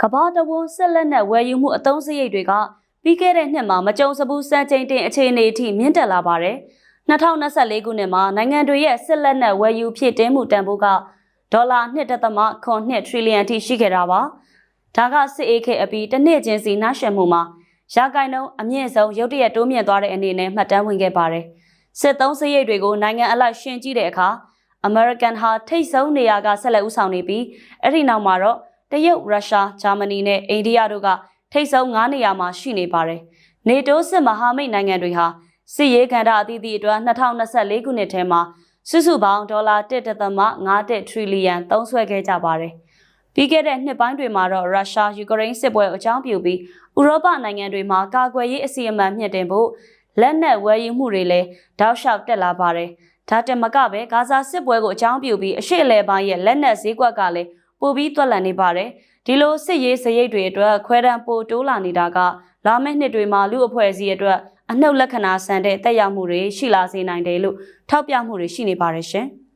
ကဘာတဝန်းဆက်လက်နဲ့ဝယ်ယူမှုအသုံးစရိတ်တွေကပြီးခဲ့တဲ့နှစ်မှာမကြုံစဘူးစံချိန်တင်အခြေအနေအထိမြင့်တက်လာပါတယ်။2024ခုနှစ်မှာနိုင်ငံတွေရဲ့ဆက်လက်နဲ့ဝယ်ယူဖြစ်တင်းမှုတန်ဖိုးကဒေါ်လာ1.2ထရီလီယံထိရှိခဲ့တာပါ။ဒါကစစ်အေးခေအပြီးတစ်နှစ်ချင်းစီနှားရှက်မှုမှာရာဂိုင်နှုန်းအမြင့်ဆုံးရုတ်တရက်တိုးမြင့်သွားတဲ့အနေနဲ့မှတ်တမ်းဝင်ခဲ့ပါတယ်။စစ်သုံးစရိတ်တွေကိုနိုင်ငံအလိုက်ရှင်းကြည့်တဲ့အခါ American ဟာထိတ်ဆုံးနေရာကဆက်လက်ဦးဆောင်နေပြီးအဲ့ဒီနောက်မှာတော့ တရုတ်ရုရှားဂျာမနီနဲ့အိန္ဒိယတို့ကထိတ်ဆုံး9နေရာမှာရှိနေပါတယ်။နေတိုးစစ်မဟာမိတ်နိုင်ငံတွေဟာစစ်ရေးကဏ္ဍအသီးသီးအတွက်2024ခုနှစ်ထဲမှာစုစုပေါင်းဒေါ်လာ1.5ထရီလီယံသုံးစွဲခဲ့ကြပါတယ်။ပြီးခဲ့တဲ့နှစ်ပိုင်းတွေမှာတော့ရုရှားယူကရိန်းစစ်ပွဲအကြောင်းပြုပြီးဥရောပနိုင်ငံတွေမှာကာကွယ်ရေးအစီအမံမြင့်တင်ဖို့လက်နက်ဝယ်ယူမှုတွေလည်းတောက်လျှောက်တက်လာပါတယ်။ဒါတက်မကပဲဂါဇာစစ်ပွဲကိုအကြောင်းပြုပြီးအရှိလေပိုင်းရဲ့လက်နက်ဈေးကွက်ကလည်း ပိုပြီးတွက်လန့်နေပါတယ်။ဒီလိုစစ်ရေးစရိတ်တွေအတွက်ခွဲတမ်းပိုတိုးလာနေတာကလာမယ့်နှစ်တွေမှာလူအဖွဲ့အစည်းအတွက်အနှုတ်လက္ခဏာဆန်တဲ့တက်ရောက်မှုတွေရှိလာစေနိုင်တယ်လို့ထောက်ပြမှုတွေရှိနေပါတယ်ရှင်။